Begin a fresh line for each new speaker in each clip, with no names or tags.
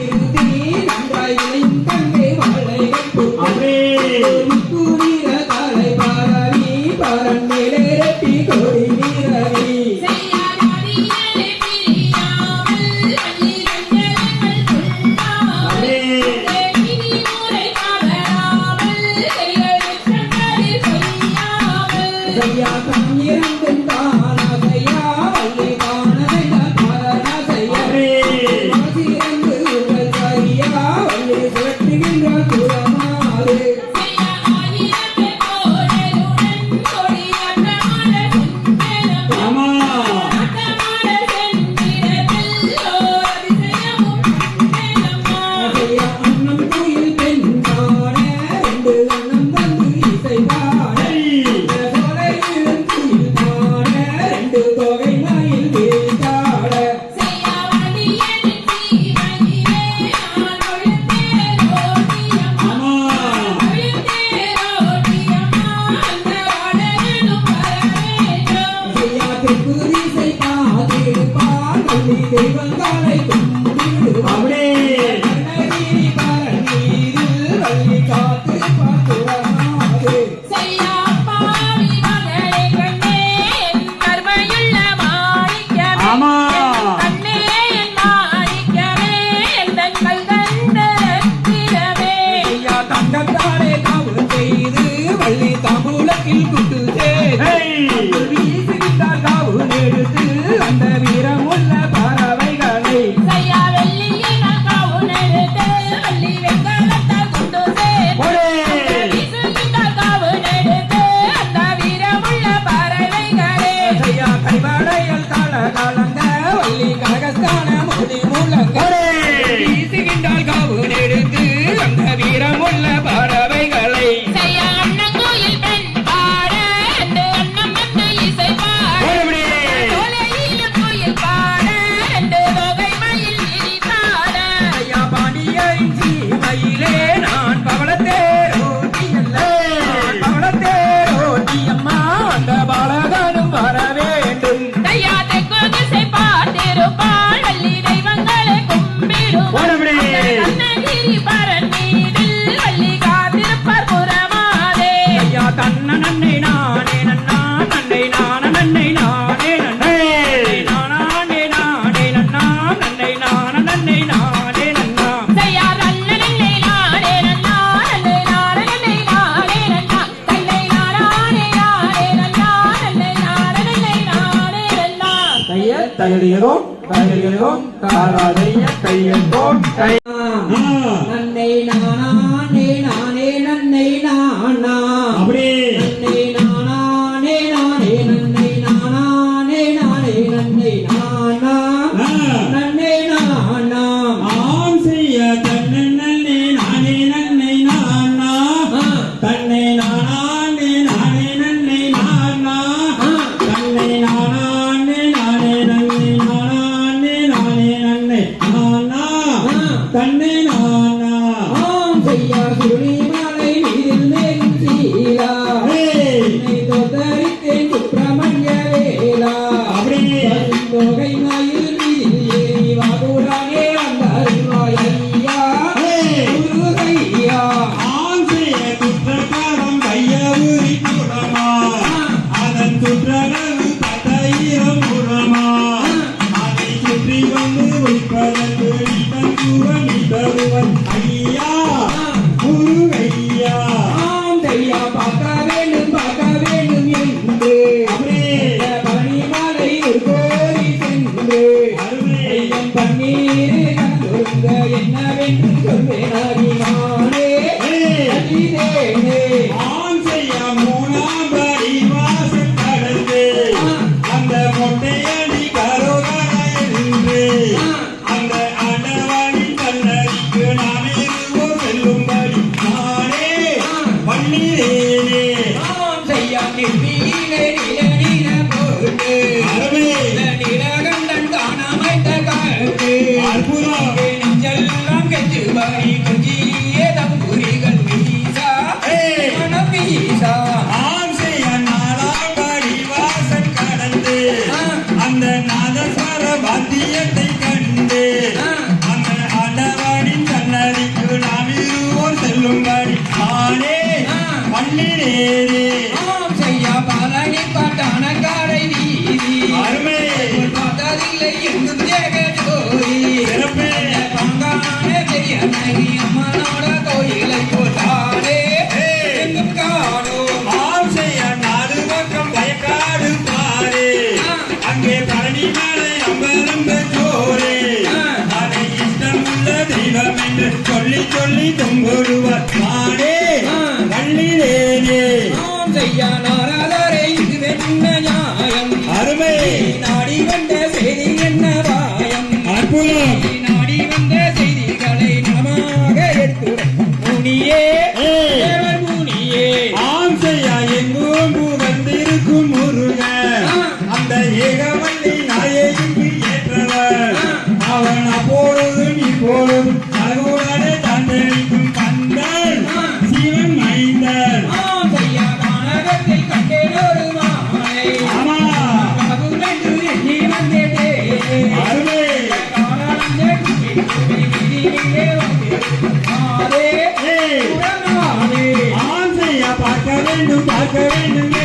நன்றாய் இணையும் கண்ணை வாழை
அமே கையிலும் கையிலும் கையெழும் கை
நன்னை நம Amir
ஓவியத்தை கண்டு அந்த அடவாடின் சன்னதிக்கு நாம் இருவோர் செல்லும்படி. ஆனே பள்ளிரேரே
செய்யா பழனி பாட்டான காரை பார்த்ததில்லை என்று நாடி வந்த செய்திகளை நலமாக எடுத்துரை முனியே
like a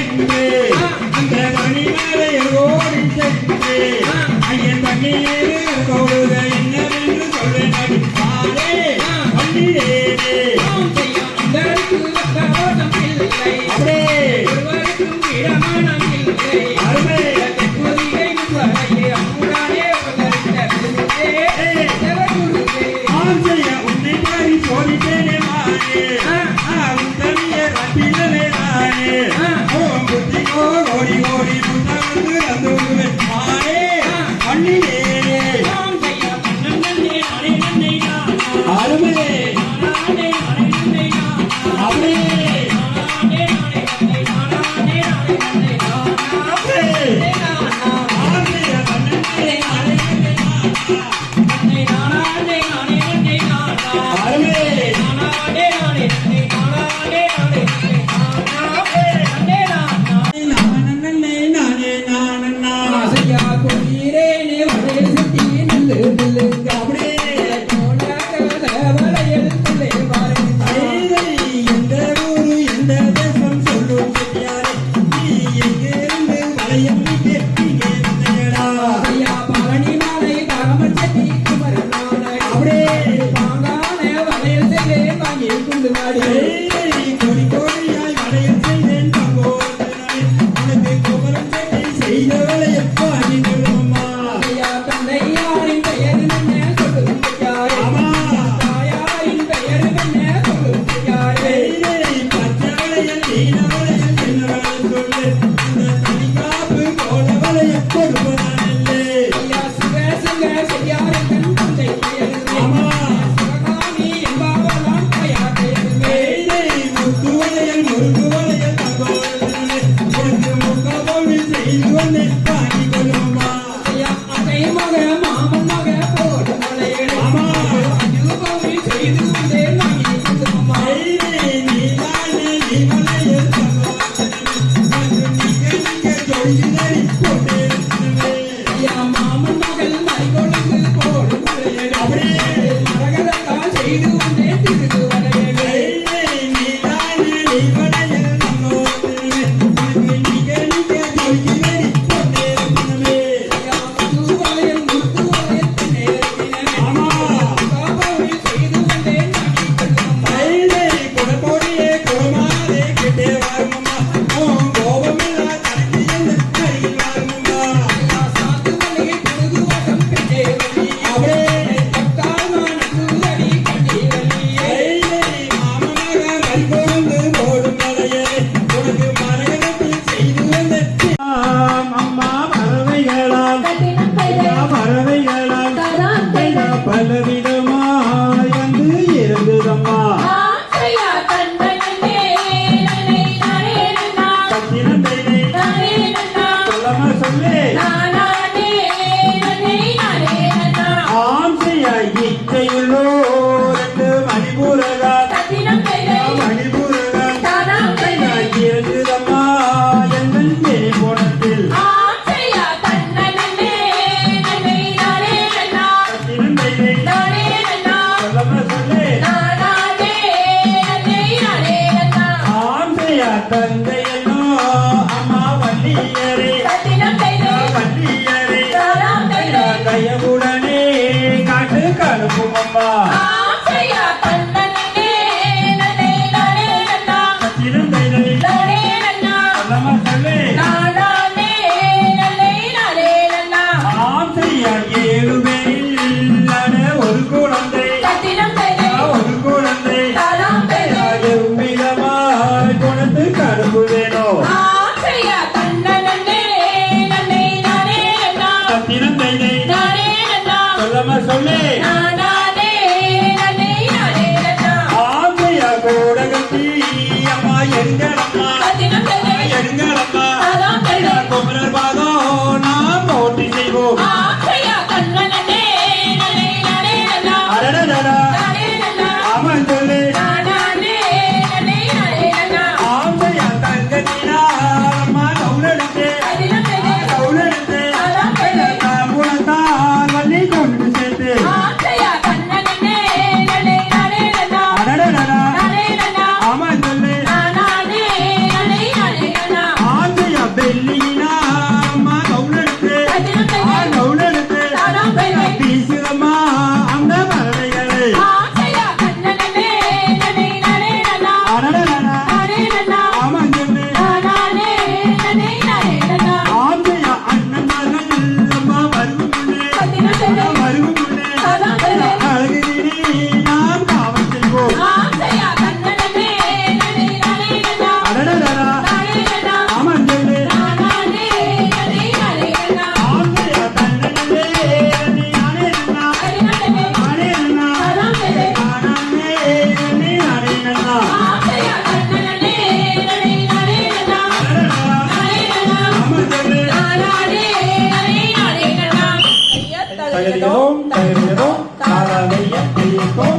ஓடி ஓடி முன்னே வந்து மாறே மண்ணிலே 見て ஆசையா கூட கட்டி அம்மா எங்களம்மா எங்களம்மா